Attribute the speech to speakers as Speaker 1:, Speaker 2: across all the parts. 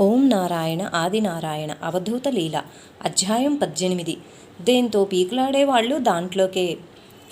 Speaker 1: ఓం నారాయణ ఆదినారాయణ అవధూత లీల అధ్యాయం పద్దెనిమిది. దేంతో పీకులాడేవాళ్ళు దాంట్లోకే.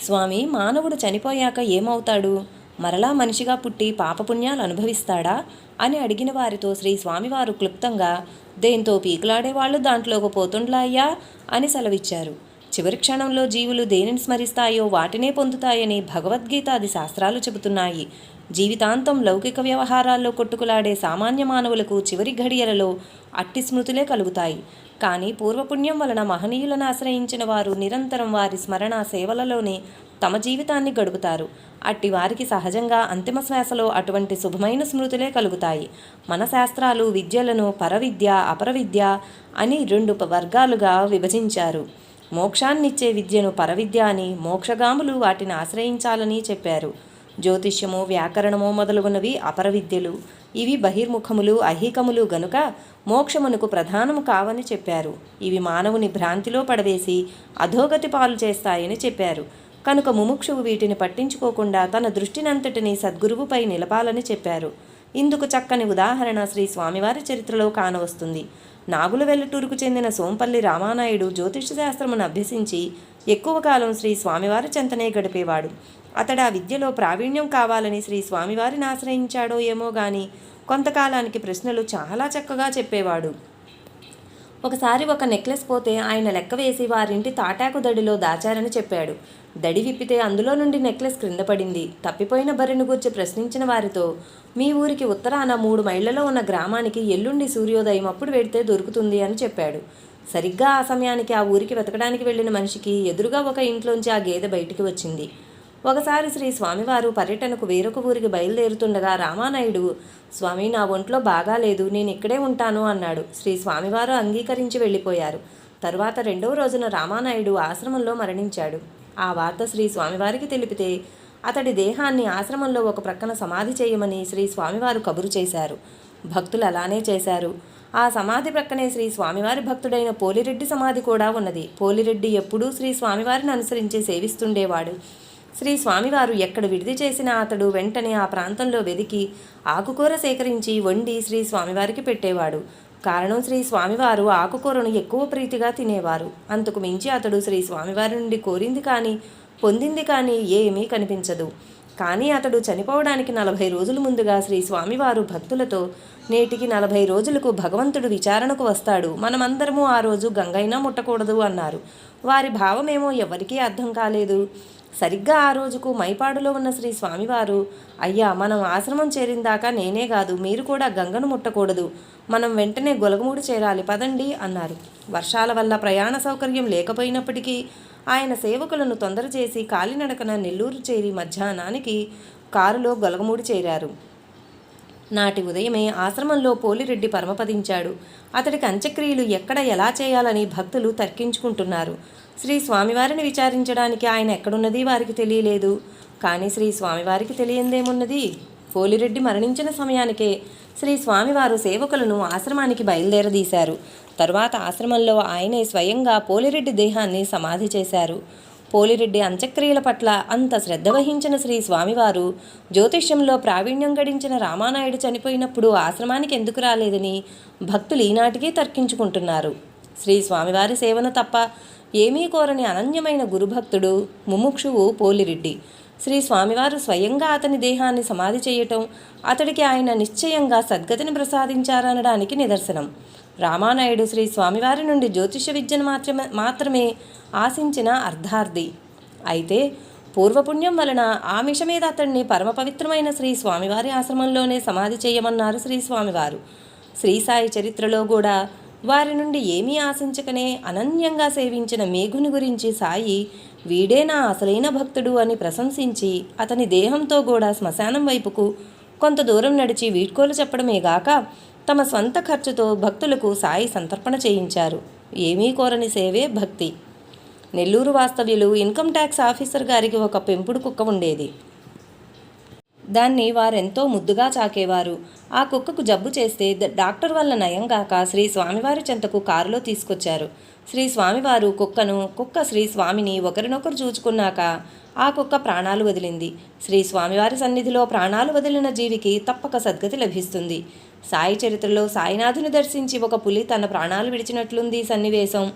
Speaker 1: స్వామి మానవుడు చనిపోయాక ఏమవుతాడు? మరలా మనిషిగా పుట్టి పాపపుణ్యాలు అనుభవిస్తాడా? అని అడిగిన వారితో శ్రీ స్వామివారు క్లుప్తంగా దేంతో పీకులాడేవాళ్ళు దాంట్లోకి పోతుండ్లా అయ్యా? అని సెలవిచ్చారు. చివరి క్షణంలో జీవులు దేనిని స్మరిస్తాయో వాటినే పొందుతాయని భగవద్గీత అది శాస్త్రాలు చెబుతున్నాయి. జీవితాంతం లౌకిక వ్యవహారాల్లో కొట్టుకులాడే సామాన్య మానవులకు చివరి ఘడియలలో అట్టి స్మృతులే కలుగుతాయి. కానీ పూర్వపుణ్యం వలన మహనీయులను ఆశ్రయించిన వారు నిరంతరం వారి స్మరణ సేవలలోనే తమ జీవితాన్ని గడుపుతారు. అట్టి వారికి సహజంగా అంతిమ శ్వాసలో అటువంటి శుభమైన స్మృతులే కలుగుతాయి. మన శాస్త్రాలు విద్యలను పరవిద్య అపరవిద్య అని రెండు వర్గాలుగా విభజించారు. మోక్షాన్నిచ్చే విద్యను పరవిద్య అని మోక్షగాములు వాటిని ఆశ్రయించాలని చెప్పారు. జ్యోతిష్యము వ్యాకరణము మొదలగునవి అపరవిద్యలు ఇవి బహిర్ముఖములు అహికములు గనుక మోక్షమునకు ప్రధానము కావని చెప్పారు. ఇవి మానవుని భ్రాంతిలో పడవేసి అధోగతి పాలు చేస్తాయని చెప్పారు. కనుక ముముక్షువు వీటిని పట్టించుకోకుండా తన దృష్టినంతటిని సద్గురువుపై నిలపాలని చెప్పారు. ఇందుకు చక్కని ఉదాహరణ శ్రీ స్వామివారి చరిత్రలో కానవస్తుంది. నాగుల వెల్లటూరుకు చెందిన సోంపల్లి రామానాయుడు జ్యోతిష శాస్త్రమును అభ్యసించి ఎక్కువ కాలం శ్రీ స్వామివారి చెంతనే గడిపేవాడు. అతడు ఆ విద్యలో ప్రావీణ్యం కావాలని శ్రీ స్వామివారిని ఆశ్రయించాడో ఏమో గాని కొంతకాలానికి ప్రశ్నలు చాలా చక్కగా చెప్పేవాడు. ఒకసారి ఒక నెక్లెస్ పోతే ఆయన లెక్క వేసి వారింటి తాటాకు దడిలో దాచారని చెప్పాడు. దడి విప్పితే అందులో నుండి నెక్లెస్ క్రింద పడింది. తప్పిపోయిన బర్రెను గూర్చి ప్రశ్నించిన వారితో మీ ఊరికి ఉత్తరాన మూడు మైళ్ళలో ఉన్న గ్రామానికి ఎల్లుండి సూర్యోదయం అప్పుడు వెడితే దొరుకుతుంది అని చెప్పాడు. సరిగ్గా ఆ సమయానికి ఆ ఊరికి వెతకడానికి వెళ్ళిన మనిషికి ఎదురుగా ఒక ఇంట్లోంచి ఆ గేదె బయటికి వచ్చింది. ఒకసారి శ్రీ స్వామివారు పర్యటనకు వేరొక ఊరికి బయలుదేరుతుండగా రామానాయుడు స్వామి నా ఒంట్లో బాగాలేదు నేను ఇక్కడే ఉంటాను అన్నాడు. శ్రీ స్వామివారు అంగీకరించి వెళ్ళిపోయారు. తరువాత రెండవ రోజున రామానాయుడు ఆశ్రమంలో మరణించాడు. ఆ వార్త శ్రీ స్వామివారికి తెలిపితే అతడి దేహాన్ని ఆశ్రమంలో ఒక ప్రక్కన సమాధి చేయమని శ్రీ స్వామివారు కబురు చేశారు. భక్తులు అలానే చేశారు. ఆ సమాధి ప్రక్కనే శ్రీ స్వామివారి భక్తుడైన పోలిరెడ్డి సమాధి కూడా ఉన్నది. పోలిరెడ్డి ఎప్పుడూ శ్రీ స్వామివారిని అనుసరించి సేవిస్తుండేవాడు. శ్రీ స్వామివారు ఎక్కడ విడిది చేసినా అతడు వెంటనే ఆ ప్రాంతంలో వెదికి ఆకుకూర సేకరించి వండి శ్రీ స్వామివారికి పెట్టేవాడు. కారణం శ్రీ స్వామివారు ఆకుకూరను ఎక్కువ ప్రీతిగా తినేవారు. అంతకు మించి అతడు శ్రీ స్వామివారి నుండి కోరింది కానీ పొందింది కానీ ఏమీ కనిపించదు. కానీ అతడు చనిపోవడానికి నలభై రోజుల ముందుగా శ్రీ స్వామివారు భక్తులతో నేటికి నలభై రోజులకు భగవంతుడు విచారణకు వస్తాడు. మనమందరము ఆ రోజు గంగైనా ముట్టకూడదు అన్నారు. వారి భావమేమో ఎవరికీ అర్థం కాలేదు. సరిగ్గా ఆ రోజుకు మైపాడులో ఉన్న శ్రీ స్వామివారు అయ్యా మనం ఆశ్రమం చేరిందాకా నేనే కాదు మీరు కూడా గంగను ముట్టకూడదు. మనం వెంటనే గొలగమూడి చేరాలి పదండి అన్నారు. వర్షాల వల్ల ప్రయాణ సౌకర్యం లేకపోయినప్పటికీ ఆయన సేవకులను తొందర చేసి కాలినడకన నెల్లూరు చేరి మధ్యాహ్నానికి కారులో గొలగమూడి చేరారు. నాటి ఉదయమే ఆశ్రమంలో పోలిరెడ్డి పరమపదించాడు. అతడికి అంత్యక్రియలు ఎక్కడ ఎలా చేయాలని భక్తులు తర్కించుకుంటున్నారు. శ్రీ స్వామివారిని విచారించడానికి ఆయన ఎక్కడున్నది వారికి తెలియలేదు. కానీ శ్రీ స్వామివారికి తెలియందేమున్నది? పోలిరెడ్డి మరణించిన సమయానికే శ్రీ స్వామివారు సేవకులను ఆశ్రమానికి బయలుదేరదీశారు. తరువాత ఆశ్రమంలో ఆయనే స్వయంగా పోలిరెడ్డి దేహాన్ని సమాధి చేశారు. పోలిరెడ్డి అంత్యక్రియల పట్ల అంత శ్రద్ధ వహించిన శ్రీ స్వామివారు జ్యోతిష్యంలో ప్రావీణ్యం గడించిన రామానాయుడు చనిపోయినప్పుడు ఆశ్రమానికి ఎందుకు రాలేదని భక్తులు ఈనాటికి తర్కించుకుంటున్నారు. శ్రీ స్వామివారి సేవను తప్ప ఏమీ కోరని అనన్యమైన గురుభక్తుడు ముముక్షువు పోలిరెడ్డి. శ్రీ స్వామివారు స్వయంగా అతని దేహాన్ని సమాధి చేయటం అతడికి ఆయన నిశ్చయంగా సద్గతిని ప్రసాదించారనడానికి నిదర్శనం. రామానాయుడు శ్రీ స్వామివారి నుండి జ్యోతిష విద్యను మాత్రమే మాత్రమే ఆశించిన అర్ధార్థి. అయితే పూర్వపుణ్యం వలన ఆమిష మీద అతన్ని పరమ పవిత్రమైన శ్రీ స్వామివారి ఆశ్రమంలోనే సమాధి చేయమన్నారు శ్రీ స్వామివారు. శ్రీ సాయి చరిత్రలో కూడా వారి నుండి ఏమీ ఆశించకనే అనన్యంగా సేవించిన మేఘుని గురించి సాయి వీడే నా అసలైన భక్తుడు అని ప్రశంసించి అతని దేహంతో కూడా శ్మశానం వైపుకు కొంత దూరం నడిచి వీడ్కోలు చెప్పడమే గాక తమ స్వంత ఖర్చుతో భక్తులకు సాయి సంతర్పణ చేయించారు. ఏమీ కోరని సేవే భక్తి. నెల్లూరు వాస్తవ్యులు ఇన్కమ్ ట్యాక్స్ ఆఫీసర్ గారికి ఒక పెంపుడు కుక్క ఉండేది. దాన్ని వారెంతో ముద్దుగా చాకేవారు. ఆ కుక్కకు జబ్బు చేస్తే డాక్టర్ వల్ల నయం గాక శ్రీ స్వామివారి చెంతకు కారులో తీసుకొచ్చారు. శ్రీ స్వామివారు కుక్కను కుక్క శ్రీ స్వామిని ఒకరినొకరు చూచుకున్నాక ఆ కుక్క ప్రాణాలు వదిలింది. శ్రీ స్వామివారి సన్నిధిలో ప్రాణాలు వదిలిన జీవికి తప్పక సద్గతి లభిస్తుంది. సాయి చరిత్రలో సాయినాథుని దర్శించి ఒక పులి తన ప్రాణాలు విడిచినట్లుంది సన్నివేశం.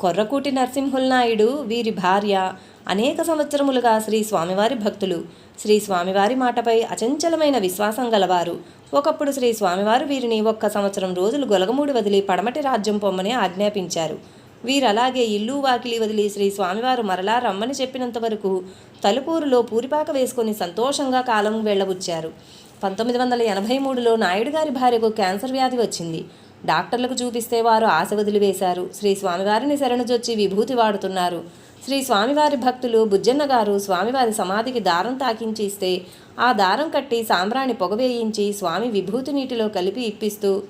Speaker 1: కొర్రకూటి నరసింహుల్నాయుడు వీరి భార్య అనేక సంవత్సరములుగా శ్రీ స్వామివారి భక్తులు. శ్రీ స్వామివారి మాటపై అచంచలమైన విశ్వాసం గలవారు. ఒకప్పుడు శ్రీ స్వామివారు వీరిని ఒక్క సంవత్సరం రోజులు గొలగమూడి వదిలి పడమటి రాజ్యం పొమ్మని ఆజ్ఞాపించారు. వీరలాగే ఇల్లు వాకిలి వదిలి శ్రీ స్వామివారు మరలా రమ్మని చెప్పినంత వరకు తలుపూరులో పూరిపాక వేసుకొని సంతోషంగా కాలం వెళ్ళబుచ్చారు. పంతొమ్మిది వందల ఎనభై మూడులో నాయుడు గారి భార్యకు క్యాన్సర్ వ్యాధి వచ్చింది. డాక్టర్లకు చూపిస్తే వారు ఆశ వదిలివేశారు. శ్రీ స్వామివారిని శరణుజొచ్చి విభూతి వాడుతున్నారు. శ్రీ స్వామివారి భక్తులు బుజ్జన్న గారు స్వామివారి సమాధికి దారం తాకించిస్తే ఆ దారం కట్టి సాంబ్రాణి పొగవేయించి స్వామి విభూతి నీటిలో కలిపి ఇప్పిస్తూ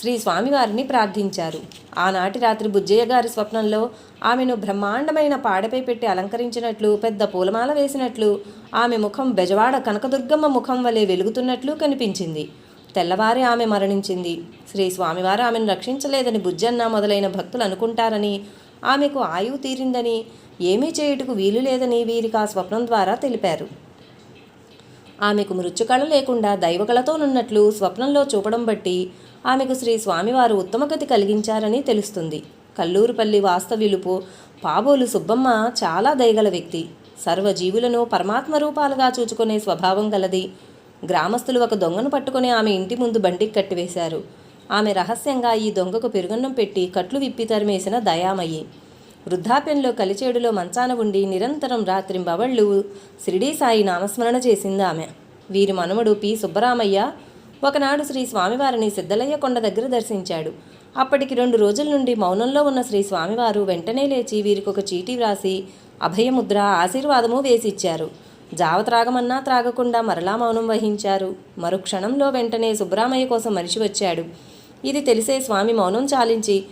Speaker 1: శ్రీ స్వామివారిని ప్రార్థించారు. ఆనాటి రాత్రి బుజ్జయ్య గారి స్వప్నంలో ఆమెను బ్రహ్మాండమైన పాడపై పెట్టి అలంకరించినట్లు పెద్ద పూలమాల వేసినట్లు ఆమె ముఖం బెజవాడ కనకదుర్గమ్మ ముఖం వలె వెలుగుతున్నట్లు కనిపించింది. తెల్లవారి ఆమె మరణించింది. శ్రీ స్వామివారు ఆమెను రక్షించలేదని బుజ్జన్న మొదలైన భక్తులు అనుకుంటారని ఆమెకు ఆయువు తీరిందని ఏమీ చేయుటకు వీలు లేదని వీరికి ఆ స్వప్నం ద్వారా తెలిపారు. ఆమెకు మృత్యుకళ లేకుండా దైవకళతోనున్నట్లు స్వప్నంలో చూపడం బట్టి ఆమెకు శ్రీ స్వామివారు ఉత్తమగతి కలిగించారని తెలుస్తుంది. కల్లూరుపల్లి వాస్తవ్యులుపు పాబోలు సుబ్బమ్మ చాలా దయగల వ్యక్తి. సర్వజీవులను పరమాత్మ రూపాలుగా చూచుకునే స్వభావం గలది. గ్రామస్తులు ఒక దొంగను పట్టుకుని ఆమె ఇంటి ముందు బండికి కట్టివేశారు. ఆమె రహస్యంగా ఈ దొంగకు పెరుగన్నం పెట్టి కట్లు విప్పి తరిమేసిన దయామయ్యి వృద్ధాప్యంలో కలిచేడులో మంచాన ఉండి నిరంతరం రాత్రింబవళ్ళు షిరిడీ సాయి నామస్మరణ చేసింది ఆమె. వీరి మనుమడు పి. సుబ్బరామయ్య ఒకనాడు శ్రీ స్వామివారిని సిద్ధలయ్య కొండ దగ్గర దర్శించాడు. అప్పటికి రెండు రోజుల నుండి మౌనంలో ఉన్న శ్రీ స్వామివారు వెంటనే లేచి వీరికి ఒక చీటీ వ్రాసి అభయముద్ర ఆశీర్వాదము వేసి ఇచ్చారు జావ త్రాగమన్నా త్రాగకుండా మరలా మౌనం వహించారు. మరుక్షణంలో వెంటనే సుబ్రామయ్య కోసం మనిషి వచ్చాడు. ఇది తెలిసే స్వామి మౌనం చాలించి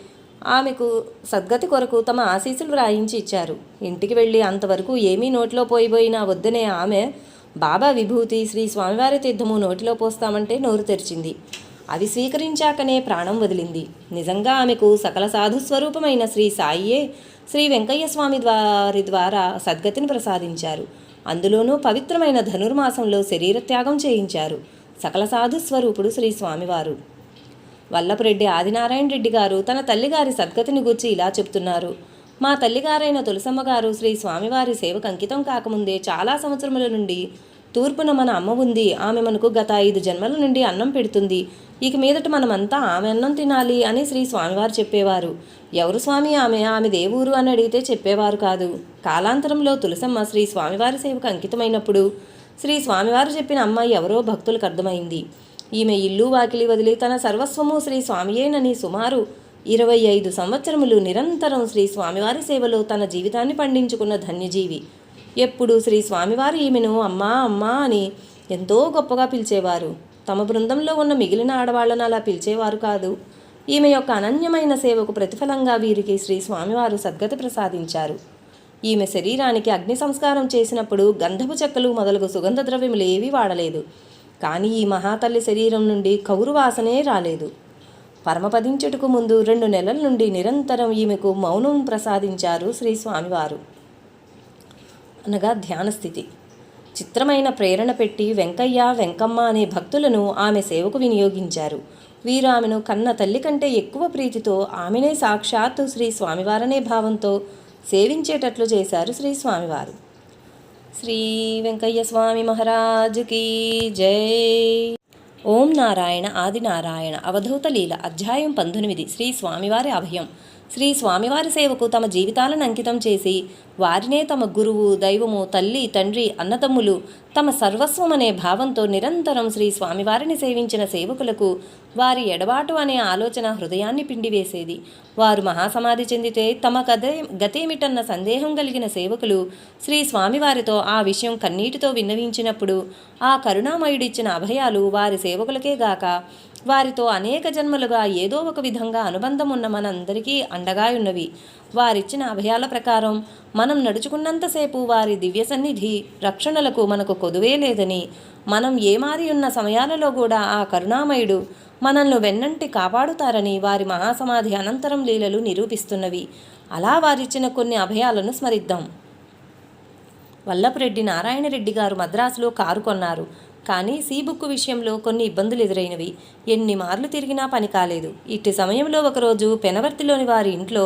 Speaker 1: ఆమెకు సద్గతి కొరకు తమ ఆశీస్సులు వ్రాయించి ఇచ్చారు. ఇంటికి వెళ్ళి అంతవరకు ఏమీ నోట్లో పోయిపోయినా వద్దనే ఆమె బాబా విభూతి శ్రీ స్వామివారి తీర్థము నోటిలో పోస్తామంటే నోరు తెరిచింది. అవి స్వీకరించాకనే ప్రాణం వదిలింది. నిజంగా ఆమెకు సకల సాధు స్వరూపమైన శ్రీ సాయియే శ్రీ వెంకయ్య స్వామి వారి ద్వారా సద్గతిని ప్రసాదించారు. అందులోనూ పవిత్రమైన ధనుర్మాసంలో శరీర త్యాగం చేయించారు. సకల సాధు స్వరూపుడు శ్రీ స్వామివారు. వల్లపురెడ్డి ఆదినారాయణ రెడ్డి గారు తన తల్లిగారి సద్గతిని గూర్చి ఇలా చెప్తున్నారు. మా తల్లిగారైన తులసమ్మ గారు శ్రీ స్వామివారి సేవకు అంకితం కాకముందే చాలా సంవత్సరముల నుండి తూర్పున మన అమ్మ ఉంది. ఆమె మనకు గత ఐదు జన్మల నుండి అన్నం పెడుతుంది. ఇక మీదట మనమంతా ఆమె అన్నం తినాలి అని శ్రీ స్వామివారు చెప్పేవారు. ఎవరు స్వామి ఆమె? ఆమె దేవురు అని అడిగితే చెప్పేవారు కాదు. కాలాంతరంలో తులసమ్మ శ్రీ స్వామివారి సేవకు అంకితమైనప్పుడు శ్రీ స్వామివారు చెప్పిన అమ్మాయి ఎవరో భక్తులకు అర్థమైంది. ఈమె ఇల్లు వాకిలి వదిలి తన సర్వస్వము శ్రీ స్వామియేనని సుమారు ఇరవై ఐదు సంవత్సరములు నిరంతరం శ్రీ స్వామివారి సేవలో తన జీవితాన్ని పండించుకున్న ధన్యజీవి. ఎప్పుడు శ్రీ స్వామివారు ఈమెను అమ్మా అమ్మా అని ఎంతో గొప్పగా పిలిచేవారు. తమ బృందంలో ఉన్న మిగిలిన ఆడవాళ్ళను అలా పిలిచేవారు కాదు. ఈమె యొక్క అనన్యమైన సేవకు ప్రతిఫలంగా వీరికి శ్రీ స్వామివారు సద్గతి ప్రసాదించారు. ఈమె శరీరానికి అగ్ని సంస్కారం చేసినప్పుడు గంధపు చెక్కలు మొదలగు సుగంధ ద్రవ్యములు ఏవీ వాడలేదు. కానీ ఈ మహాతల్లి శరీరం నుండి కౌరు వాసనే రాలేదు. పరమపదించుటకు ముందు రెండు నెలల నుండి నిరంతరం ఈమెకు మౌనం ప్రసాదించారు శ్రీ స్వామివారు. అనగా ధ్యానస్థితి చిత్రమైన ప్రేరణ పెట్టి వెంకయ్య వెంకమ్మ అనే భక్తులను ఆమె సేవకు వినియోగించారు. వీరు ఆమెను కన్న తల్లి కంటే ఎక్కువ ప్రీతితో ఆమెనే సాక్షాత్తు శ్రీ స్వామివారనే భావంతో సేవించేటట్లు చేశారు శ్రీ స్వామివారు. శ్రీ వెంకయ్య స్వామి మహారాజుకి జై! ఓం నారాయణ ఆదినారాయణ అవధూత లీల అధ్యాయం పంతొమ్మిది శ్రీ స్వామివారి అభయం. శ్రీ స్వామివారి సేవకు తమ జీవితాలను అంకితం చేసి వారినే తమ గురువు దైవము తల్లి తండ్రి అన్నదమ్ములు తమ సర్వస్వం అనే భావంతో నిరంతరం శ్రీ స్వామివారిని సేవించిన సేవకులకు వారి ఎడబాటు అనే ఆలోచన హృదయాన్ని పిండివేసేది. వారు మహాసమాధి చెందితే తమ గదే గతేమిటన్న సందేహం కలిగిన సేవకులు శ్రీ స్వామివారితో ఆ విషయం కన్నీటితో విన్నవించినప్పుడు ఆ కరుణామయుడిచ్చిన అభయాలు వారి సేవకులకే గాక వారితో అనేక జన్మలుగా ఏదో ఒక విధంగా అనుబంధం ఉన్న మనందరికీ అండగా ఉన్నవి. వారిచ్చిన అభయాల ప్రకారం మనం నడుచుకున్నంతసేపు వారి దివ్య సన్నిధి రక్షణలకు మనకు కొదువే లేదని మనం ఏమారి ఉన్న సమయాలలో కూడా ఆ కరుణామయుడు మనల్ని వెన్నంటి కాపాడుతారని వారి మహాసమాధి అనంతరం లీలలు నిరూపిస్తున్నవి. అలా వారిచ్చిన కొన్ని అభయాలను స్మరిద్దాం. వల్లపురెడ్డి నారాయణరెడ్డి గారు మద్రాసులో కారు కొన్నారు. కానీ సీ బుక్ విషయంలో కొన్ని ఇబ్బందులు ఎదురైనవి. ఎన్ని మార్లు తిరిగినా పని కాలేదు. ఇట్టి సమయంలో ఒకరోజు పెనవర్తిలోని వారి ఇంట్లో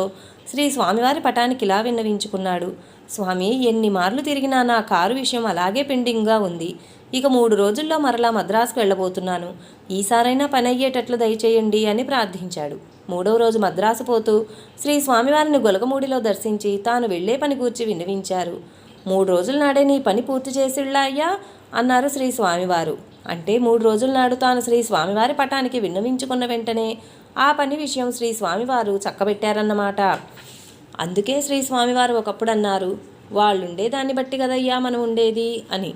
Speaker 1: శ్రీ స్వామివారి పటానికి ఇలా విన్నవించుకున్నాడు. స్వామి ఎన్ని మార్లు తిరిగినా నా కారు విషయం అలాగే పెండింగ్గా ఉంది. ఇక మూడు రోజుల్లో మరలా మద్రాసుకు వెళ్ళబోతున్నాను. ఈసారైనా పని అయ్యేటట్లు దయచేయండి అని ప్రార్థించాడు. మూడవ రోజు మద్రాసు పోతూ శ్రీ స్వామివారిని గొలగమూడిలో దర్శించి తాను వెళ్ళే పని గూర్చి విన్నవించారు. మూడు రోజుల నాడే నీ పని పూర్తి చేసిళ్ళా అయ్యా? అన్నారు శ్రీ స్వామివారు. అంటే మూడు రోజుల నాడు తాను శ్రీ స్వామివారి పటానికి విన్నవించుకున్న వెంటనే ఆ పని విషయం శ్రీ స్వామివారు చక్కబెట్టారన్నమాట. అందుకే శ్రీ స్వామివారు ఒకప్పుడు అన్నారు వాళ్ళుండే దాన్ని బట్టి కదయ్యా మనం ఉండేది అని.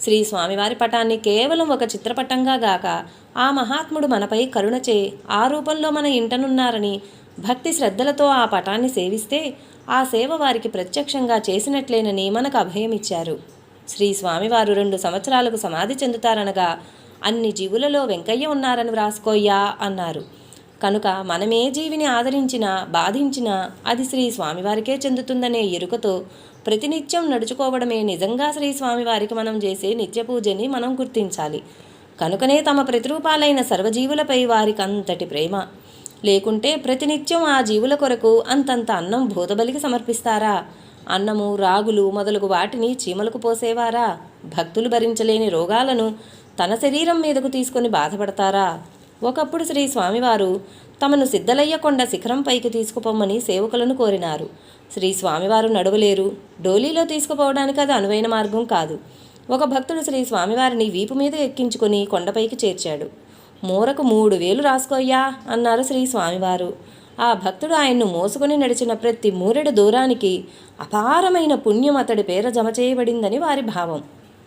Speaker 1: శ్రీ స్వామివారి పటాన్ని కేవలం ఒక చిత్రపటంగా గాక ఆ మహాత్ముడు మనపై కరుణచే ఆ రూపంలో మన ఇంటనున్నారని భక్తి శ్రద్ధలతో ఆ పటాన్ని సేవిస్తే ఆ సేవ వారికి ప్రత్యక్షంగా చేసినట్లేనని మనకు అభయమిచ్చారు. శ్రీ స్వామివారు రెండు సంవత్సరాలకు సమాధి చెందుతారనగా అన్ని జీవులలో వెంకయ్య ఉన్నారని వ్రాసుకోయ్యా అన్నారు. కనుక మనమే జీవిని ఆదరించినా బాధించినా అది శ్రీ స్వామివారికే చెందుతుందనే ఎరుకతో ప్రతినిత్యం నడుచుకోవడమే నిజంగా శ్రీ స్వామివారికి మనం చేసే నిత్య పూజని మనం గుర్తించాలి. కనుకనే తమ ప్రతిరూపాలైన సర్వజీవులపై వారికి అంతటి ప్రేమ. లేకుంటే ప్రతినిత్యం ఆ జీవుల కొరకు అంతంత అన్నం భూతబలికి సమర్పిస్తారా? అన్నము రాగులు మొదలగు వాటిని చీమలకు పోసేవారా? భక్తులు భరించలేని రోగాలను తన శరీరం మీదకు తీసుకొని బాధపడతారా? ఒకప్పుడు శ్రీ స్వామివారు తమను సిద్ధలయ్యకొండ శిఖరం పైకి తీసుకుపోమ్మని సేవకులను కోరినారు. శ్రీ స్వామివారు నడవలేరు. డోలీలో తీసుకుపోవడానికి అది అనువైన మార్గం కాదు. ఒక భక్తుడు శ్రీ స్వామివారిని వీపు మీద ఎక్కించుకొని కొండపైకి చేర్చాడు. మూరకు మూడు వేలు రాసుకోయ్యా అన్నారు శ్రీ స్వామివారు. ఆ భక్తుడు ఆయన్ను మోసుకొని నడిచిన ప్రతి మూరెడు దూరానికి అపారమైన పుణ్యం అతడి పేర జమ చేయబడిందని వారి భావం.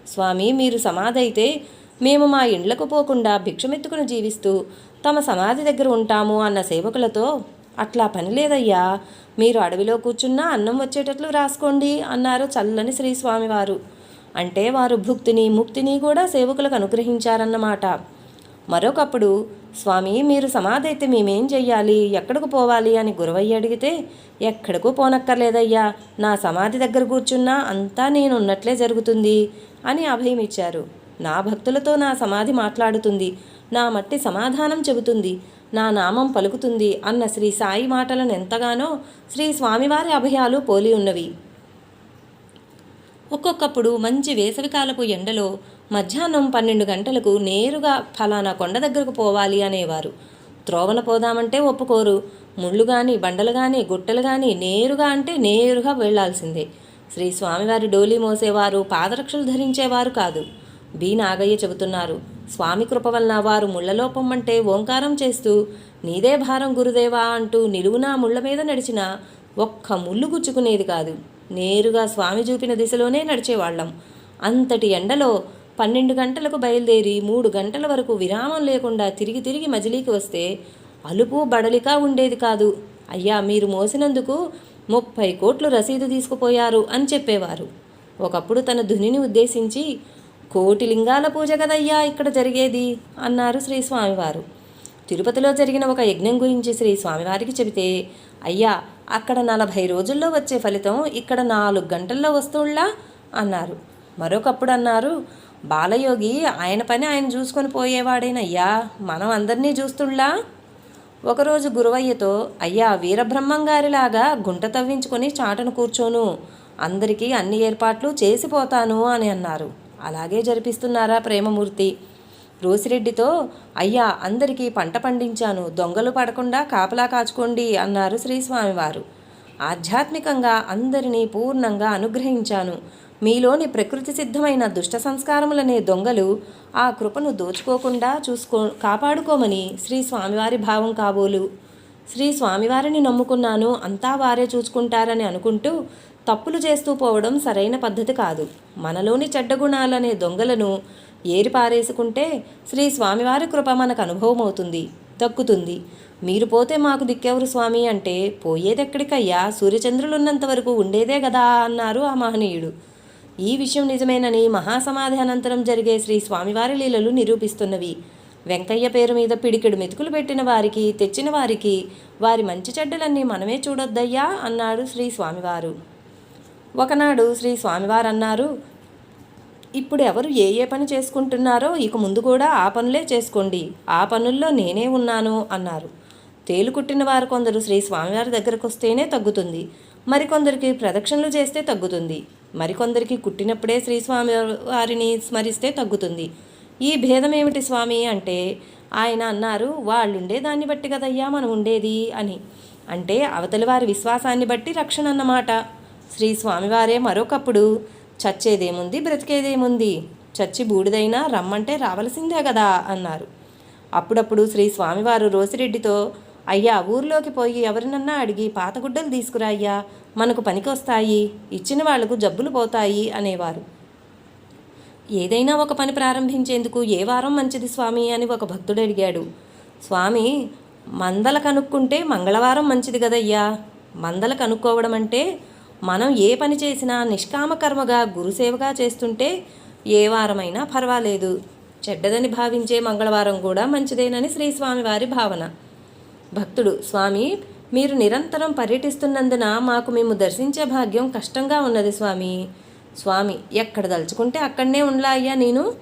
Speaker 1: స్వామి మీరు సమాధైతే మేము మా ఇండ్లకు పోకుండా భిక్షమెత్తుకుని జీవిస్తూ తమ సమాధి దగ్గర ఉంటాము అన్న సేవకులతో అట్లా పని లేదయ్యా. మీరు అడవిలో కూర్చున్నా అన్నం వచ్చేటట్లు రాసుకోండి అన్నారు చల్లని శ్రీస్వామివారు. అంటే వారు భుక్తిని ముక్తిని కూడా సేవకులకు అనుగ్రహించారన్నమాట. మరొకప్పుడు స్వామి మీరు సమాధి అయితే మేమేం చెయ్యాలి? ఎక్కడికి పోవాలి అని గురవయ్య అడిగితే ఎక్కడికూ పోనక్కర్లేదయ్యా. నా సమాధి దగ్గర కూర్చున్నా అంతా నేను ఉన్నట్లే జరుగుతుంది అని అభయం ఇచ్చారు నా భక్తులతో నా సమాధి మాట్లాడుతుంది. నా మట్టి సమాధానం చెబుతుంది. నా నామం పలుకుతుంది అన్న శ్రీ సాయి మాటలను ఎంతగానో శ్రీ స్వామివారి అభయాలు పోలి ఉన్నవి. ఒక్కొక్కప్పుడు మంచి వేసవికాలపు ఎండలో మధ్యాహ్నం పన్నెండు గంటలకు నేరుగా ఫలానా కొండ దగ్గరకు పోవాలి అనేవారు. త్రోవన పోదామంటే ఒప్పుకోరు. ముళ్ళు కానీ బండలు కానీ గుట్టలు కానీ నేరుగా అంటే నేరుగా వెళ్ళాల్సిందే. శ్రీ స్వామివారి డోలీ మోసేవారు పాదరక్షలు ధరించేవారు కాదు. బి. నాగయ్య చెబుతున్నారు స్వామి కృప వలన వారు ముళ్ళలో పొమ్మంటే ఓంకారం చేస్తూ నీదే భారం గురుదేవా అంటూ నిలువునా ముళ్ళ మీద నడిచిన ఒక్క ముళ్ళు గుచ్చుకునేది కాదు. నేరుగా స్వామి చూపిన దిశలోనే నడిచేవాళ్ళం. అంతటి ఎండలో పన్నెండు గంటలకు బయలుదేరి మూడు గంటల వరకు విరామం లేకుండా తిరిగి తిరిగి మజిలీకి వస్తే అలుపు బడలిక ఉండేది కాదు. అయ్యా మీరు మోసినందుకు ముప్పై కోట్లు రసీదు తీసుకుపోయారు అని చెప్పేవారు. ఒకప్పుడు తన ధునిని ఉద్దేశించి కోటి లింగాల పూజ కదయ్యా ఇక్కడ జరిగేది అన్నారు శ్రీ స్వామివారు. తిరుపతిలో జరిగిన ఒక యజ్ఞం గురించి శ్రీ స్వామివారికి చెబితే అయ్యా అక్కడ నలభై రోజుల్లో వచ్చే ఫలితం ఇక్కడ నాలుగు గంటల్లో వస్తువుల్లా అన్నారు. మరొకప్పుడు అన్నారు బాలయోగి ఆయన పని ఆయన చూసుకొని పోయేవాడేనయ్యా. మనం అందరినీ చూస్తుళ్ళా? ఒకరోజు గురువయ్యతో అయ్యా వీరబ్రహ్మం గారిలాగా గుంట తవ్వించుకొని చాటను కూర్చోను. అందరికీ అన్ని ఏర్పాట్లు చేసిపోతాను అని అన్నారు. అలాగే జరిపిస్తున్నారా ప్రేమమూర్తి? రోసిరెడ్డితో అయ్యా అందరికీ పంట పండించాను. దొంగలు పడకుండా కాపలా కాచుకోండి అన్నారు శ్రీస్వామివారు. ఆధ్యాత్మికంగా అందరినీ పూర్ణంగా అనుగ్రహించాను. మీలోని ప్రకృతి సిద్ధమైన దుష్ట సంస్కారములనే దొంగలు ఆ కృపను దోచుకోకుండా చూసుకో కాపాడుకోమని శ్రీ స్వామివారి భావం కాబోలు. శ్రీ స్వామివారిని నమ్ముకున్నాను అంతా వారే చూసుకుంటారని అనుకుంటూ తప్పులు చేస్తూ పోవడం సరైన పద్ధతి కాదు. మనలోని చెడ్డ గుణాలనే దొంగలను ఏరిపారేసుకుంటే శ్రీ స్వామివారి కృప మనకు అనుభవం అవుతుంది దక్కుతుంది. మీరు పోతే మాకు దిక్కెవరు స్వామి అంటే పోయేదెక్కడికయ్యా? సూర్యచంద్రులున్నంత వరకు ఉండేదే కదా అన్నారు ఆ మహనీయుడు. ఈ విషయం నిజమేనని మహాసమాధి అనంతరం జరిగే శ్రీ స్వామివారి లీలలు నిరూపిస్తున్నవి. వెంకయ్య పేరు మీద పిడికిడు మెతుకులు పెట్టిన వారికి తెచ్చిన వారికి వారి మంచి చెడ్డలన్నీ మనమే చూడొద్దయ్యా అన్నాడు శ్రీ స్వామివారు. ఒకనాడు శ్రీ స్వామివారు అన్నారు ఇప్పుడు ఎవరు ఏ ఏ పని చేసుకుంటున్నారో ఇక ముందు కూడా ఆ పనులే చేసుకోండి. ఆ పనుల్లో నేనే ఉన్నాను అన్నారు. తేలు కుట్టిన వారు కొందరు శ్రీ స్వామివారి దగ్గరకు వస్తేనే తగ్గుతుంది. మరికొందరికి ప్రదక్షిణలు చేస్తే తగ్గుతుంది. మరికొందరికి కుట్టినప్పుడే శ్రీ స్వామి వారిని స్మరిస్తే తగ్గుతుంది. ఈ భేదం ఏమిటి స్వామి? అంటే ఆయన అన్నారు వాళ్ళుండే దాన్ని బట్టి కదయ్యా మనం ఉండేది అని. అంటే అవతలి వారి విశ్వాసాన్ని బట్టి రక్షణ అన్నమాట. శ్రీ స్వామివారే మరొకప్పుడు చచ్చేదేముంది బ్రతికేదేముంది? చచ్చి బూడిదైనా రమ్మంటే రావలసిందే కదా అన్నారు. అప్పుడప్పుడు శ్రీ స్వామివారు రోసిరెడ్డితో అయ్యా ఊర్లోకి పోయి ఎవరినన్నా అడిగి పాతగుడ్డలు తీసుకురా అయ్యా. మనకు పనికొస్తాయి ఇచ్చిన వాళ్ళకు జబ్బులు పోతాయి అనేవారు. ఏదైనా ఒక పని ప్రారంభించేందుకు ఏ వారం మంచిది స్వామి అని ఒక భక్తుడు అడిగాడు. స్వామి మందల కనుక్కుంటే మంగళవారం మంచిది కదయ్యా. మందల కనుక్కోవడం అంటే మనం ఏ పని చేసినా నిష్కామకర్మగా గురుసేవగా చేస్తుంటే ఏ వారమైనా పర్వాలేదు. చెడ్డదని భావించే మంగళవారం కూడా మంచిదేనని శ్రీస్వామివారి భావన. భక్తుడు స్వామి మీరు నిరంతరం పర్యటిస్తున్నందున మాకు మేము దర్శించే భాగ్యం కష్టంగా ఉన్నది స్వామి. స్వామి ఎక్కడ దలుచుకుంటే అక్కడనే ఉండలా అయ్యా నేను?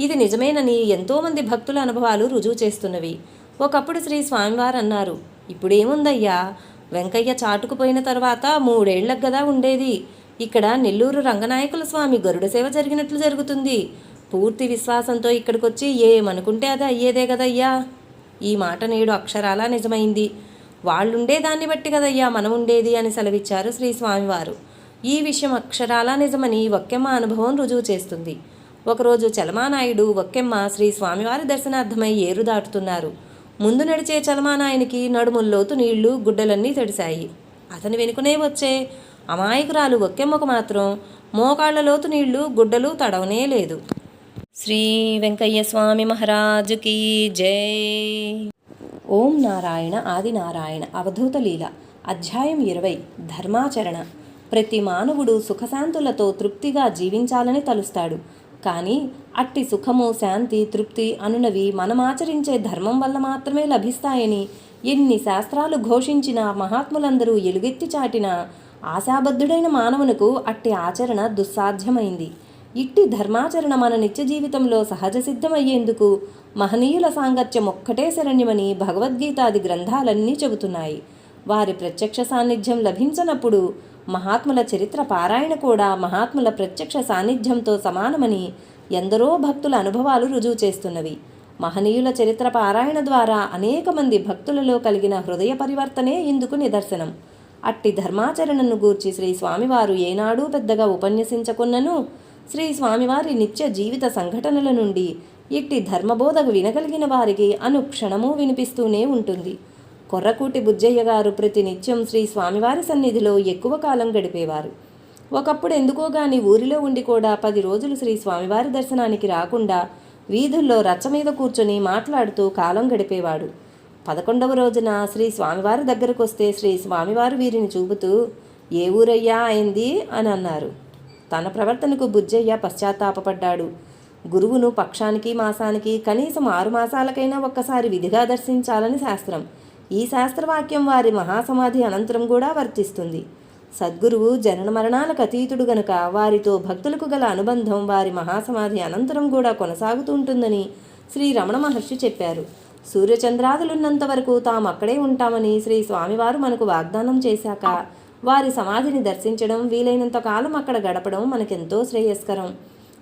Speaker 1: ఇది నిజమేనని ఎంతోమంది భక్తుల అనుభవాలు రుజువు చేస్తున్నవి. ఒకప్పుడు శ్రీ స్వామివారు అన్నారు ఇప్పుడేముందయ్యా? వెంకయ్య చాటుకుపోయిన తర్వాత మూడేళ్ళకు కదా ఉండేది. ఇక్కడ నెల్లూరు రంగనాయకుల స్వామి గరుడ సేవ జరిగినట్లు జరుగుతుంది. పూర్తి విశ్వాసంతో ఇక్కడికొచ్చి ఏమనుకుంటే అది అయ్యేదే కదయ్యా ఈ మాట నేడు అక్షరాలా నిజమైంది. వాళ్ళుండే దాన్ని బట్టి కదయ్యా మనం ఉండేది అని సెలవిచ్చారు శ్రీ స్వామివారు. ఈ విషయం అక్షరాలా నిజమని ఒక్కెమ్మ అనుభవం రుజువు చేస్తుంది. ఒకరోజు చలమానాయుడు ఒక్కెమ్మ శ్రీ స్వామివారి దర్శనార్థమై ఏరు దాటుతున్నారు. ముందు నడిచే చలమానాయనికి నడుముల్లోతు నీళ్ళు గుడ్డలన్నీ తడిశాయి. అతని వెనుకనే వచ్చే అమాయకురాలు ఒక్కెమ్మకు మాత్రం మోకాళ్ళలోతు నీళ్ళు గుడ్డలు తడవనే లేదు. శ్రీ వెంకయ్య స్వామి మహారాజుకి జై. ఓం నారాయణ ఆది నారాయణ అవధూత లీల అధ్యాయం ఇరవై ధర్మాచరణ. ప్రతి మానవుడు సుఖశాంతులతో తృప్తిగా జీవించాలని తలుస్తాడు. కానీ అట్టి సుఖము శాంతి తృప్తి అనునవి మనమాచరించే ధర్మం వల్ల మాత్రమే లభిస్తాయని ఎన్ని శాస్త్రాలు ఘోషించిన మహాత్ములందరూ ఎలుగెత్తి చాటిన ఆశాబద్ధుడైన మానవునకు అట్టి ఆచరణ దుస్సాధ్యమైంది. ఇట్టి ధర్మాచరణ మన నిత్య జీవితంలో సహజ సిద్ధమయ్యేందుకు మహనీయుల సాంగత్యం ఒక్కటే శరణ్యమని భగవద్గీతాది గ్రంథాలన్నీ చెబుతున్నాయి. వారి ప్రత్యక్ష సాన్నిధ్యం లభించనప్పుడు మహాత్ముల చరిత్ర పారాయణ కూడా మహాత్ముల ప్రత్యక్ష సాన్నిధ్యంతో సమానమని ఎందరో భక్తుల అనుభవాలు రుజువు చేస్తున్నవి. మహనీయుల చరిత్ర పారాయణ ద్వారా అనేక మంది భక్తులలో కలిగిన హృదయ పరివర్తనే ఇందుకు నిదర్శనం. అట్టి ధర్మాచరణను గూర్చి శ్రీ స్వామివారు ఏనాడూ పెద్దగా ఉపన్యసించకున్నను శ్రీ స్వామివారి నిత్య జీవిత సంఘటనల నుండి ఇట్టి ధర్మబోధకు వినగలిగిన వారికి అనుక్షణము వినిపిస్తూనే ఉంటుంది. కొర్రకూటి బుజ్జయ్య గారు ప్రతినిత్యం శ్రీ స్వామివారి సన్నిధిలో ఎక్కువ కాలం గడిపేవారు. ఒకప్పుడు ఎందుకో గాని ఊరిలో ఉండి కూడా పది రోజులు శ్రీ స్వామివారి దర్శనానికి రాకుండా వీధుల్లో రచ్చ మీద కూర్చొని మాట్లాడుతూ కాలం గడిపేవాడు. పదకొండవ రోజున శ్రీ స్వామివారి దగ్గరకు వస్తే శ్రీ స్వామివారు వీరిని చూపుతూ ఏ ఊరయ్యా అయింది? అని అన్నారు. తన ప్రవర్తనకు బుజ్జయ్య పశ్చాత్తాపడ్డాడు గురువును పక్షానికి మాసానికి కనీసం ఆరు మాసాలకైనా ఒక్కసారి విధిగా దర్శించాలని శాస్త్రం. ఈ శాస్త్రవాక్యం వారి మహాసమాధి అనంతరం కూడా వర్తిస్తుంది. సద్గురువు జనన మరణాలకు అతీతుడు గనుక వారితో భక్తులకు గల అనుబంధం వారి మహాసమాధి అనంతరం కూడా కొనసాగుతూ ఉంటుందని శ్రీ రమణ మహర్షి చెప్పారు. సూర్యచంద్రాదులున్నంత వరకు తాము అక్కడే ఉంటామని శ్రీ స్వామివారు మనకు వాగ్దానం చేశాక వారి సమాధిని దర్శించడం వీలైనంత కాలం అక్కడ గడపడం మనకెంతో శ్రేయస్కరం.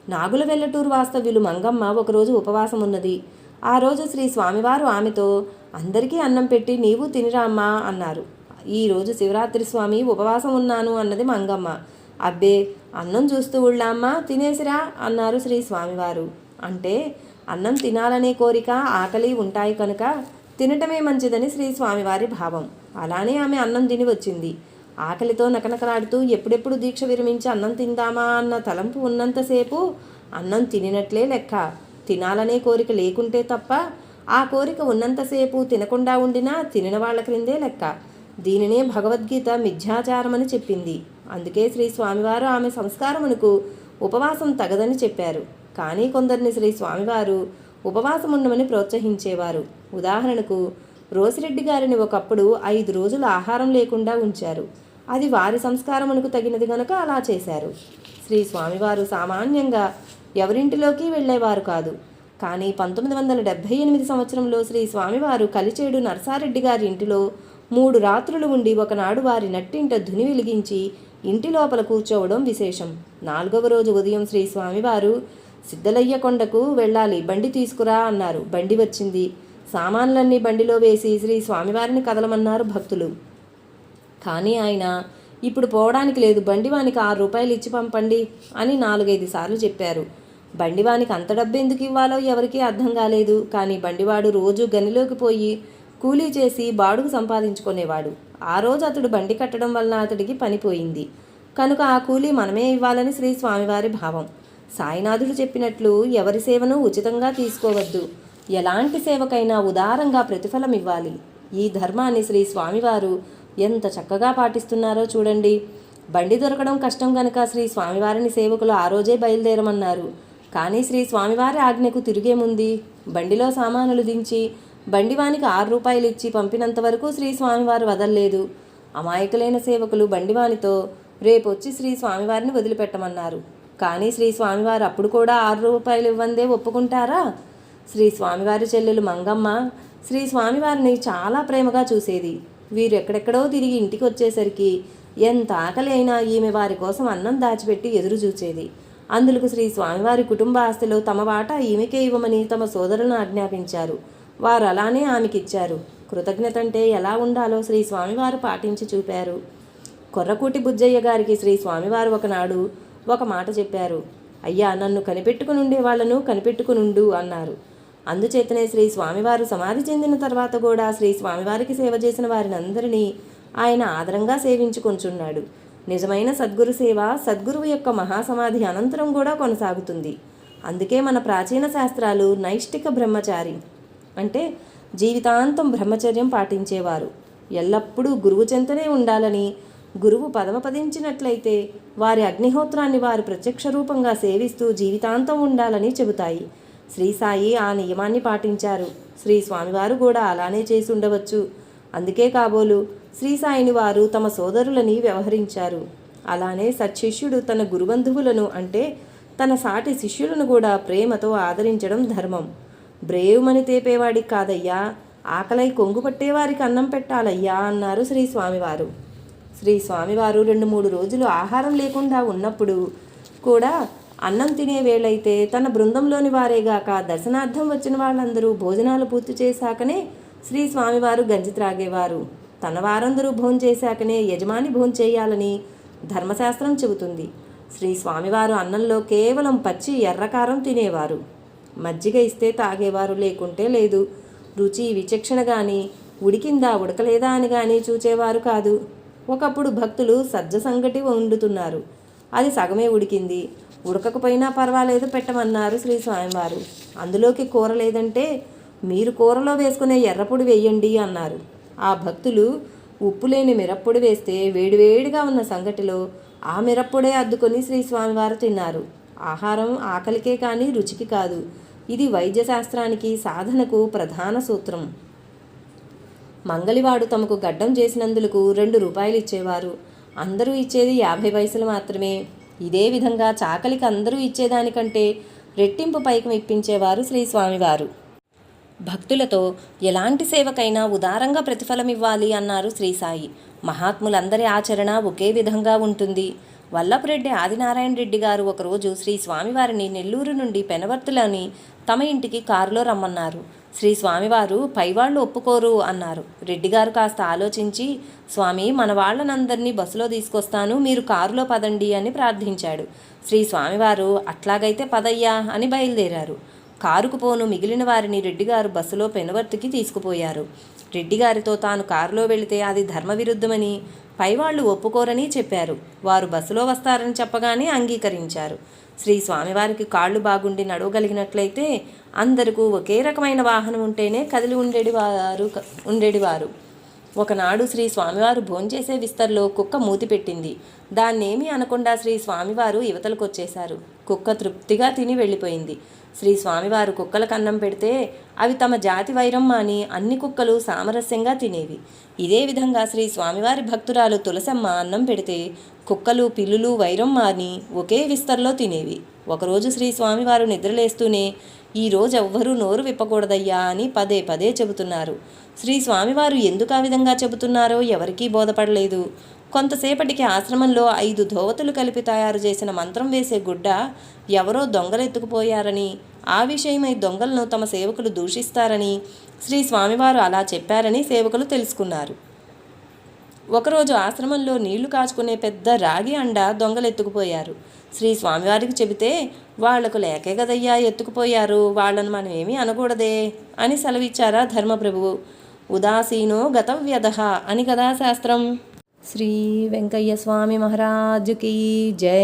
Speaker 1: నాగుల వెల్లటూరు వాస్తవ్యులు మంగమ్మ ఒకరోజు ఉపవాసం ఉన్నది. ఆ రోజు శ్రీ స్వామివారు ఆమెతో అందరికీ అన్నం పెట్టి నీవు తినిరామ్మా అన్నారు. ఈ రోజు శివరాత్రి స్వామి ఉపవాసం ఉన్నాను అన్నది మంగమ్మ. అబ్బే అన్నం చూస్తూ ఉళ్ళామ్మా తినేసిరా అన్నారు శ్రీ స్వామివారు. అంటే అన్నం తినాలనే కోరిక ఆకలి ఉంటాయి కనుక తినటమే మంచిదని శ్రీ స్వామివారి భావం. అలానే ఆమె అన్నం తిని వచ్చింది. ఆకలితో నకనకలాడుతూ ఎప్పుడెప్పుడు దీక్ష విరమించి అన్నం తిందామా అన్న తలంపు ఉన్నంతసేపు అన్నం తినినట్లే లెక్క. తినాలనే కోరిక లేకుంటే తప్ప ఆ కోరిక ఉన్నంతసేపు తినకుండా ఉండినా తినిన వాళ్ళ క్రిందే లెక్క. దీనినే భగవద్గీత మిథ్యాచారమని చెప్పింది. అందుకే శ్రీ స్వామివారు ఆమె సంస్కారమునకు ఉపవాసం తగదని చెప్పారు. కానీ కొందరిని శ్రీ స్వామివారు ఉపవాసం ఉండమని ప్రోత్సహించేవారు. ఉదాహరణకు రోసిరెడ్డి గారిని ఒకప్పుడు ఐదు రోజులు ఆహారం లేకుండా ఉంచారు. అది వారి సంస్కారమునకు తగినది గనక అలా చేశారు. శ్రీ స్వామివారు సామాన్యంగా ఎవరింటిలోకి వెళ్ళేవారు కాదు. కానీ పంతొమ్మిది వందల డెబ్భై ఎనిమిది సంవత్సరంలో శ్రీ స్వామివారు కలిచేడు నర్సారెడ్డి గారి ఇంటిలో మూడు రాత్రులు ఉండి ఒకనాడు వారి నట్టింట ధుని వెలిగించి ఇంటి లోపల కూర్చోవడం విశేషం. నాలుగవ రోజు ఉదయం శ్రీ స్వామివారు సిద్ధలయ్య కొండకు వెళ్ళాలి బండి తీసుకురా అన్నారు. బండి వచ్చింది. సామాన్లన్నీ బండిలో వేసి శ్రీ స్వామివారిని కదలమన్నారు భక్తులు. కానీ ఆయన ఇప్పుడు పోవడానికి లేదు బండివానికి ఆరు రూపాయలు ఇచ్చి పంపండి అని నాలుగైదు సార్లు చెప్పారు. బండివానికి అంత డబ్బు ఎందుకు ఇవ్వాలో ఎవరికీ అర్థం కాలేదు. కానీ బండివాడు రోజు గనిలోకి పోయి కూలీ చేసి బాడుగు సంపాదించుకునేవాడు. ఆ రోజు అతడు బండి కట్టడం వలన అతడికి పనిపోయింది కనుక ఆ కూలీ మనమే ఇవ్వాలని శ్రీ స్వామివారి భావం. సాయినాథుడు చెప్పినట్లు ఎవరి సేవను ఉచితంగా తీసుకోవద్దు. ఎలాంటి సేవకైనా ఉదారంగా ప్రతిఫలం ఇవ్వాలి. ఈ ధర్మాన్ని శ్రీ స్వామివారు ఎంత చక్కగా పాటిస్తున్నారో చూడండి. బండి దొరకడం కష్టం గనుక శ్రీ స్వామివారిని సేవకులు ఆ రోజే బయలుదేరమన్నారు. కానీ శ్రీ స్వామివారి ఆజ్ఞకు తిరిగేముంది బండిలో సామానులు దించి బండివానికి ఆరు రూపాయలు ఇచ్చి పంపినంత వరకు శ్రీ స్వామివారు వదల్లేదు. అమాయకులైన సేవకులు బండివానితో రేపొచ్చి శ్రీ స్వామివారిని వదిలిపెట్టమన్నారు. కానీ శ్రీ స్వామివారు అప్పుడు కూడా ఆరు రూపాయలు ఇవ్వందే ఒప్పుకుంటారా? శ్రీ స్వామివారి చెల్లెలు మంగమ్మ శ్రీ స్వామివారిని చాలా ప్రేమగా చూసేది. వీరు ఎక్కడెక్కడో తిరిగి ఇంటికి వచ్చేసరికి ఎంత ఆకలి అయినా ఈమె వారి కోసం అన్నం దాచిపెట్టి ఎదురు చూచేది అందులకు శ్రీ స్వామివారి కుటుంబ ఆస్తిలో తమ వాటా ఈమెకే ఇవ్వమని తమ సోదరులను ఆజ్ఞాపించారు. వారు అలానే ఆమెకిచ్చారు. కృతజ్ఞత అంటే ఎలా ఉండాలో శ్రీ స్వామివారు పాటించి చూపారు. కొర్రకూటి బుజ్జయ్య గారికి శ్రీ స్వామివారు ఒకనాడు ఒక మాట చెప్పారు. అయ్యా నన్ను కనిపెట్టుకుని ఉండే వాళ్ళను కనిపెట్టుకునుండు అన్నారు. అందుచేతనే శ్రీ స్వామివారు సమాధి చెందిన తర్వాత కూడా శ్రీ స్వామివారికి సేవ చేసిన వారిని అందరినీ ఆయన ఆదరంగా సేవించుకొంచున్నాడు. నిజమైన సద్గురు సేవ సద్గురువు యొక్క మహాసమాధి అనంతరం కూడా కొనసాగుతుంది. అందుకే మన ప్రాచీన శాస్త్రాలు నైష్టిక బ్రహ్మచారి అంటే జీవితాంతం బ్రహ్మచర్యం పాటించేవారు. ఎల్లప్పుడూ గురువు చెంతనే ఉండాలని గురువు పదమపదించినట్లయితే వారి అగ్నిహోత్రాన్ని వారు ప్రత్యక్ష రూపంగా సేవిస్తూ జీవితాంతం ఉండాలని చెబుతాయి. శ్రీ సాయి ఆ నియమాన్ని పాటించారు. శ్రీ స్వామివారు కూడా అలానే చేసి ఉండవచ్చు అందుకే కాబోలు శ్రీ సాయిని వారు తమ సోదరులని వ్యవహరించారు. అలానే సత్శిష్యుడు తన గురుబంధువులను అంటే తన సాటి శిష్యులను కూడా ప్రేమతో ఆదరించడం ధర్మం. బ్రేవుమని తేపేవాడికి కాదయ్యా ఆకలై కొంగు పట్టేవారికి అన్నం పెట్టాలయ్యా అన్నారు శ్రీ స్వామివారు. శ్రీ స్వామివారు రెండు మూడు రోజులు ఆహారం లేకుండా ఉన్నప్పుడు కూడా అన్నం తినే వేళైతే తన బృందంలోని వారేగాక దర్శనార్థం వచ్చిన వాళ్ళందరూ భోజనాలు పూర్తి చేశాకనే శ్రీ స్వామివారు గంజి త్రాగేవారు. తన వారందరూ భోంచేశాకనే యజమాని భోంచేయాలని ధర్మశాస్త్రం చెబుతుంది. శ్రీ స్వామివారు అన్నంలో కేవలం పచ్చి ఎర్రకారం తినేవారు. మజ్జిగ ఇస్తే తాగేవారు లేకుంటే లేదు. రుచి విచక్షణ కానీ ఉడికిందా ఉడకలేదా అని కానీ చూచేవారు కాదు. ఒకప్పుడు భక్తులు సజ్జ సంగటి వండుతున్నారు. అది సగమే ఉడికింది. ఉడకకపోయినా పర్వాలేదు పెట్టమన్నారు శ్రీ స్వామివారు. అందులోకి కూర లేదంటే మీరు కూరలో వేసుకునే ఎర్రపొడి వేయండి అన్నారు. ఆ భక్తులు ఉప్పు లేని మిరప్పొడి వేస్తే వేడివేడిగా ఉన్న సంగటిలో ఆ మిరప్పొడే అద్దుకొని శ్రీ స్వామివారు తిన్నారు. ఆహారం ఆకలికే కానీ రుచికి కాదు. ఇది వైద్యశాస్త్రానికి సాధనకు ప్రధాన సూత్రం. మంగలివాడు తమకు గడ్డం చేసినందులకు రెండు రూపాయలు ఇచ్చేవారు. అందరూ ఇచ్చేది యాభై పైసలు మాత్రమే. ఇదే విధంగా చాకలికి అందరూ ఇచ్చేదానికంటే రెట్టింపు పైకి ఇప్పించేవారు శ్రీ స్వామివారు. భక్తులతో ఎలాంటి సేవకైనా ఉదారంగా ప్రతిఫలం ఇవ్వాలి అన్నారు శ్రీసాయి మహాత్ములందరి ఆచరణ ఒకే విధంగా ఉంటుంది. వల్లపురెడ్డి ఆదినారాయణ రెడ్డి గారు ఒకరోజు శ్రీ స్వామివారిని నెల్లూరు నుండి పెనవర్తులని తమ ఇంటికి కారులో రమ్మన్నారు. శ్రీ స్వామివారు పైవాళ్ళు ఒప్పుకోరు అన్నారు. రెడ్డిగారు కాస్త ఆలోచించి స్వామి మన వాళ్ళనందరినీ బస్సులో తీసుకొస్తాను మీరు కారులో పదండి అని ప్రార్థించాడు. శ్రీ స్వామివారు అట్లాగైతే పదయ్యా అని బయలుదేరారు. కారుకు పోను మిగిలిన వారిని రెడ్డిగారు బస్సులో పెనువర్తికి తీసుకుపోయారు. రెడ్డిగారితో తాను కారులో వెళితే అది ధర్మ విరుద్ధమని పైవాళ్ళు ఒప్పుకోరని చెప్పారు. వారు బస్సులో వస్తారని చెప్పగానే అంగీకరించారు. శ్రీ స్వామివారికి కాళ్ళు బాగుండి నడవగలిగినట్లయితే అందరికీ ఒకే రకమైన వాహనం ఉంటేనే కదిలి ఉండేటివారు ఉండేటివారు ఒకనాడు శ్రీ స్వామివారు భోంచేసే విస్తర్లో కుక్క మూతి పెట్టింది. దాన్నేమీ అనకుండా శ్రీ స్వామివారు యువతలకొచ్చేశారు కుక్క తృప్తిగా తిని వెళ్ళిపోయింది. శ్రీ స్వామివారు కుక్కల అన్నం పెడితే అవి తమ జాతి వైరం మాని అన్ని కుక్కలు సామరస్యంగా తినేవి. ఇదే విధంగా శ్రీ స్వామివారి భక్తురాలు తులసమ్మ అన్నం పెడితే కుక్కలు పిల్లులు వైరం మాని ఒకే విస్తర్లో తినేవి. ఒకరోజు శ్రీ స్వామివారు నిద్రలేస్తూనే ఈ రోజు ఎవ్వరూ నోరు విప్పకూడదయ్యా అని పదే పదే చెబుతున్నారు. శ్రీ స్వామివారు ఎందుకు ఆ విధంగా చెబుతున్నారో ఎవరికీ బోధపడలేదు. కొంతసేపటికి ఆశ్రమంలో ఐదు ధోవతులు కలిపి తయారు చేసిన మంత్రం వేసే గుడ్డ ఎవరో దొంగలెత్తుకుపోయారని ఆ విషయమై దొంగలను తమ సేవకులు దూషిస్తారని శ్రీ స్వామివారు అలా చెప్పారని సేవకులు తెలుసుకున్నారు. ఒకరోజు ఆశ్రమంలో నీళ్ళు కాచుకునే పెద్ద రాగి అండ దొంగలెత్తుకుపోయారు. శ్రీ స్వామివారికి చెబితే వాళ్ళకు లేకే కదయ్యా ఎత్తుకుపోయారు. వాళ్ళను మనం ఏమీ అనకూడదే అని సెలవిచ్చారా ధర్మప్రభువు. ఉదాసీనో గతవ్యధ అని కదా శాస్త్రం. శ్రీ వెంకయ్య స్వామి మహారాజుకి జై.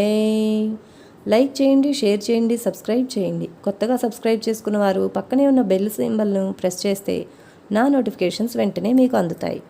Speaker 1: లైక్ చేయండి షేర్ చేయండి సబ్స్క్రైబ్ చేయండి. కొత్తగా సబ్స్క్రైబ్ చేసుకున్న వారు పక్కనే ఉన్న బెల్ సింబల్ను ప్రెస్ చేస్తే నా నోటిఫికేషన్స్ వెంటనే మీకు అందుతాయి.